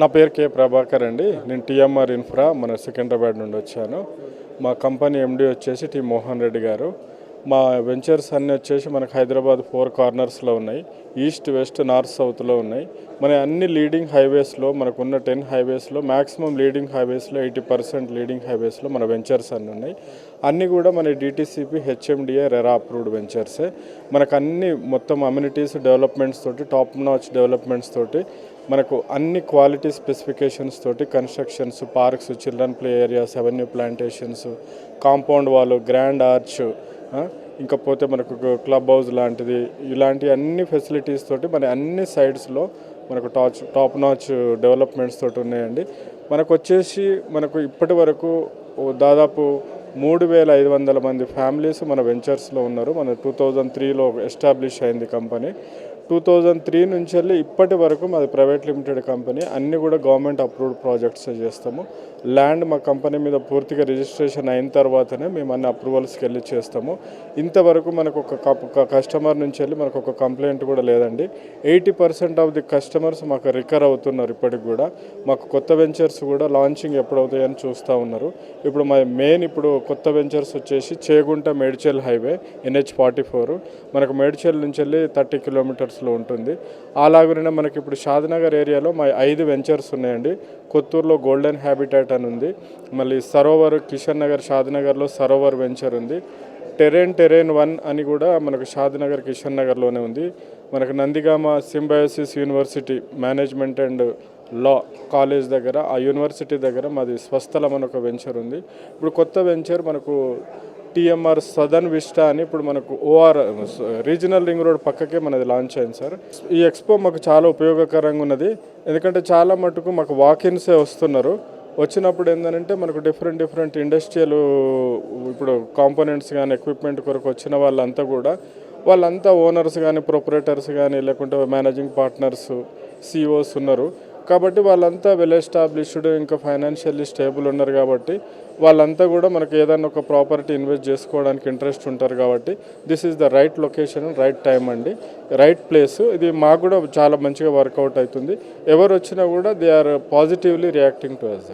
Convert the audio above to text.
నా పేరు కే ప్రభాకర్ అండి. నేను టీఎంఆర్ ఇన్ఫ్రా మన సికింద్రాబాద్ నుండి వచ్చాను. మా కంపెనీ ఎండి వచ్చేసి టి మోహన్ రెడ్డి గారు. మా వెంచర్స్ అన్నీ వచ్చేసి మనకు హైదరాబాద్ ఫోర్ కార్నర్స్లో ఉన్నాయి. ఈస్ట్ వెస్ట్ నార్త్ సౌత్లో ఉన్నాయి. మన అన్ని లీడింగ్ హైవేస్లో మనకున్న టెన్ హైవేస్లో మ్యాక్సిమం లీడింగ్ హైవేస్లో ఎయిటీ పర్సెంట్ లీడింగ్ హైవేస్లో మన వెంచర్స్ అన్నీ ఉన్నాయి. అన్నీ కూడా మన డిటీసీపీ హెచ్ఎండిఏ రెరా అప్రూవ్డ్ వెంచర్సే మనకు అన్ని మొత్తం అమ్యూనిటీస్ డెవలప్మెంట్స్ తోటి టాప్ నాచ్ డెవలప్మెంట్స్ తోటి మనకు అన్ని క్వాలిటీ స్పెసిఫికేషన్స్ తోటి constructions parks children play areas avenue plantations compound wall grand arch ఇంకా పోతే మనకు క్లబ్ హౌస్ లాంటిది ఇలాంటి అన్ని ఫెసిలిటీస్ తోటి మన అన్ని సైడ్స్లో మనకు టాచ్ టాప్ నాచ్ డెవలప్మెంట్స్ తోటి ఉన్నాయండి. మనకు వచ్చేసి మనకు ఇప్పటి వరకు దాదాపు మూడు వేల ఐదు వందల మంది ఫ్యామిలీస్ మన వెంచర్స్లో ఉన్నారు. మన టూ థౌజండ్ త్రీలో ఎస్టాబ్లిష్ అయింది కంపెనీ టూ థౌజండ్ త్రీ నుంచి వెళ్ళి ఇప్పటి వరకు మాది ప్రైవేట్ లిమిటెడ్ కంపెనీ. అన్నీ కూడా గవర్నమెంట్ అప్రూవ్డ్ ప్రాజెక్ట్స్ చేస్తాము. ల్యాండ్ మా కంపెనీ మీద పూర్తిగా రిజిస్ట్రేషన్ అయిన తర్వాతనే మేము అన్ని అప్రూవల్స్కి వెళ్ళి చేస్తాము. ఇంతవరకు మనకు ఒక కప్- కస్టమర్ నుంచి వెళ్ళి మనకు ఒక కంప్లైంట్ కూడా లేదండి. Eighty percent of the customers మాకు రికర్ అవుతున్నారు ఇప్పటికి కూడా. మాకు కొత్త వెంచర్స్ కూడా లాంచింగ్ ఎప్పుడు అవుతాయని చూస్తూ ఉన్నారు. ఇప్పుడు మా మెయిన్ ఇప్పుడు కొత్త వెంచర్స్ వచ్చేసి Chegunta Medchal highway NH forty four. మనకు మేడ్చల్ నుంచి వెళ్ళి థర్టీ కిలోమీటర్స్ కిలోమీటర్స్లో ఉంటుంది. అలాగనే మనకి ఇప్పుడు షాద్నగర్ ఏరియాలో మా ఐదు వెంచర్స్ ఉన్నాయండి. కొత్తూరులో గోల్డెన్ హ్యాబిటాట్ అని ఉంది. మళ్ళీ సరోవర్ కిషన్ నగర్ షాద్నగర్లో సరోవర్ వెంచర్ ఉంది. టెరెన్ టెరెన్ వన్ అని కూడా మనకు షాద్నగర్ కిషన్ నగర్లోనే ఉంది. మనకు Nandigama Symbiosis university management and law college దగ్గర ఆ యూనివర్సిటీ దగ్గర మాది స్వస్థలం అని ఒక వెంచర్ ఉంది. ఇప్పుడు కొత్త వెంచర్ మనకు టిఎంఆర్ సదర్న్ విస్టా అని ఇప్పుడు మనకు ఓఆర్ రీజనల్ రింగ్ రోడ్ పక్కకే మనది లాంచ్ అయింది సార్. ఈ ఎక్స్పో మాకు చాలా ఉపయోగకరంగా ఉన్నది. ఎందుకంటే చాలా మటుకు మాకు వాకిన్సే వస్తున్నారు. వచ్చినప్పుడు ఏంటంటే మనకు డిఫరెంట్ డిఫరెంట్ ఇండస్ట్రియల్ ఇప్పుడు కాంపోనెంట్స్ కానీ ఎక్విప్మెంట్ కొరకు వచ్చిన వాళ్ళంతా కూడా వాళ్ళంతా ఓనర్స్ కానీ ప్రొపరేటర్స్ కానీ లేకుంటే మేనేజింగ్ పార్ట్నర్స్ సిఇఓస్ ఉన్నారు. కాబట్టి వాళ్ళంతా వెల్ ఎస్టాబ్లిష్డ్ ఇంకా ఫైనాన్షియల్లీ స్టేబుల్ ఉన్నారు కాబట్టి వాళ్ళంతా కూడా మనకి ఏదైనా ఒక ప్రాపర్టీ ఇన్వెస్ట్ చేసుకోవడానికి ఇంట్రెస్ట్ ఉంటారు కాబట్టి this is the right location right time అండి. రైట్ ప్లేస్ ఇది మాకు కూడా చాలా మంచిగా వర్కౌట్ అవుతుంది. ఎవరు వచ్చినా కూడా they are positively reacting to us